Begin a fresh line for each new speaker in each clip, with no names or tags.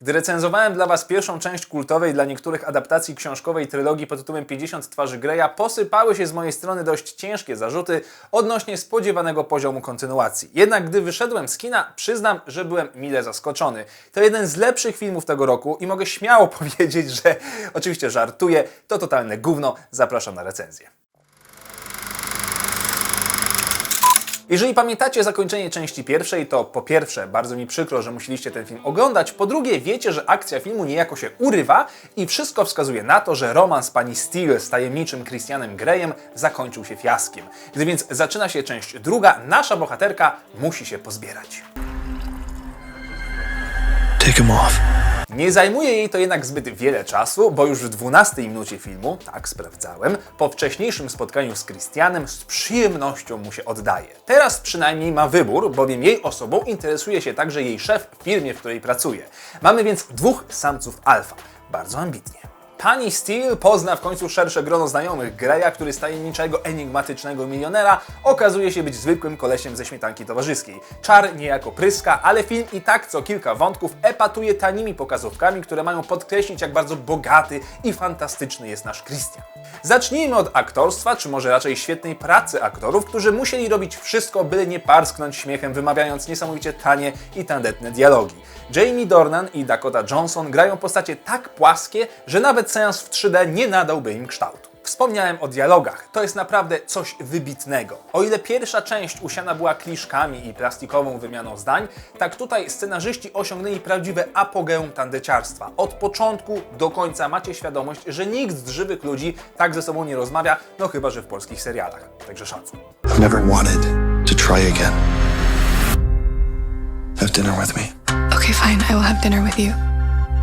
Gdy recenzowałem dla Was pierwszą część kultowej dla niektórych adaptacji książkowej trylogii pod tytułem 50 twarzy Greya, posypały się z mojej strony dość ciężkie zarzuty odnośnie spodziewanego poziomu kontynuacji. Jednak gdy wyszedłem z kina, przyznam, że byłem mile zaskoczony. To jeden z lepszych filmów tego roku i mogę śmiało powiedzieć, że oczywiście żartuję, to totalne gówno. Zapraszam na recenzję. Jeżeli pamiętacie zakończenie części pierwszej, to po pierwsze, bardzo mi przykro, że musieliście ten film oglądać, po drugie, wiecie, że akcja filmu niejako się urywa i wszystko wskazuje na to, że romans pani Steele z tajemniczym Christianem Greyem zakończył się fiaskiem. Gdy więc zaczyna się część druga, nasza bohaterka musi się pozbierać.
Take him off.
Nie zajmuje jej to jednak zbyt wiele czasu, bo już w 12 minucie filmu, tak sprawdzałem, po wcześniejszym spotkaniu z Christianem z przyjemnością mu się oddaje. Teraz przynajmniej ma wybór, bowiem jej osobą interesuje się także jej szef w firmie, w której pracuje. Mamy więc dwóch samców alfa. Bardzo ambitnie. Pani Steele pozna w końcu szersze grono znajomych Greya, który z tajemniczego, enigmatycznego milionera okazuje się być zwykłym kolesiem ze śmietanki towarzyskiej. Czar niejako pryska, ale film i tak co kilka wątków epatuje tanimi pokazówkami, które mają podkreślić jak bardzo bogaty i fantastyczny jest nasz Christian. Zacznijmy od aktorstwa, czy może raczej świetnej pracy aktorów, którzy musieli robić wszystko, by nie parsknąć śmiechem, wymawiając niesamowicie tanie i tandetne dialogi. Jamie Dornan i Dakota Johnson grają postacie tak płaskie, że nawet seans w 3D nie nadałby im kształtu. Wspomniałem o dialogach. To jest naprawdę coś wybitnego. O ile pierwsza część usiana była kliszkami i plastikową wymianą zdań, tak tutaj scenarzyści osiągnęli prawdziwe apogeum tandeciarstwa. Od początku do końca macie świadomość, że nikt z żywych ludzi tak ze sobą nie rozmawia, no chyba, że w polskich serialach. Także szacun.
I've never wanted to try again. Have dinner with me.
Okay, fine. I will have dinner with you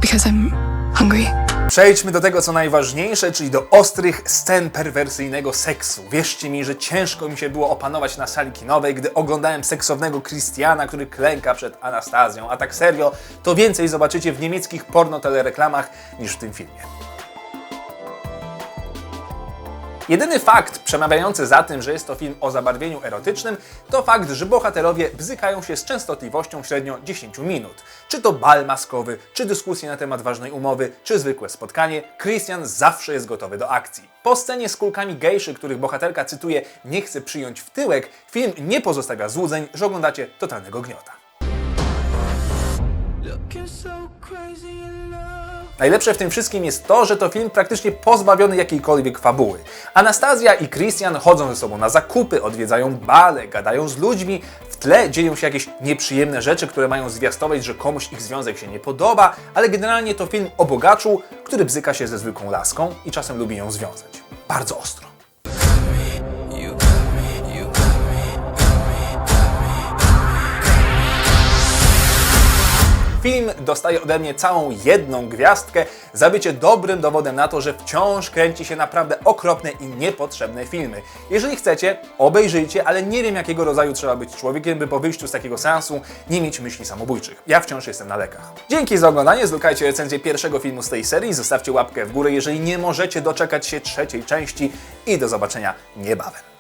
because I'm hungry.
Przejdźmy do tego, co najważniejsze, czyli do ostrych scen perwersyjnego seksu. Wierzcie mi, że ciężko mi się było opanować na sali kinowej, gdy oglądałem seksownego Christiana, który klęka przed Anastazją. A tak serio, to więcej zobaczycie w niemieckich porno telereklamach niż w tym filmie. Jedyny fakt przemawiający za tym, że jest to film o zabarwieniu erotycznym, to fakt, że bohaterowie bzykają się z częstotliwością średnio 10 minut. Czy to bal maskowy, czy dyskusje na temat ważnej umowy, czy zwykłe spotkanie, Christian zawsze jest gotowy do akcji. Po scenie z kulkami gejszy, których bohaterka cytuje nie chce przyjąć w tyłek, film nie pozostawia złudzeń, że oglądacie totalnego gniota. Najlepsze w tym wszystkim jest to, że to film praktycznie pozbawiony jakiejkolwiek fabuły. Anastazja i Christian chodzą ze sobą na zakupy, odwiedzają bale, gadają z ludźmi, w tle dzieją się jakieś nieprzyjemne rzeczy, które mają zwiastować, że komuś ich związek się nie podoba, ale generalnie to film o bogaczu, który bzyka się ze zwykłą laską i czasem lubi ją związać. Bardzo ostro. Film dostaje ode mnie całą jedną gwiazdkę za bycie dobrym dowodem na to, że wciąż kręci się naprawdę okropne i niepotrzebne filmy. Jeżeli chcecie, obejrzyjcie, ale nie wiem jakiego rodzaju trzeba być człowiekiem, by po wyjściu z takiego seansu nie mieć myśli samobójczych. Ja wciąż jestem na lekach. Dzięki za oglądanie, zlukajcie recenzję pierwszego filmu z tej serii, zostawcie łapkę w górę, jeżeli nie możecie doczekać się trzeciej części i do zobaczenia niebawem.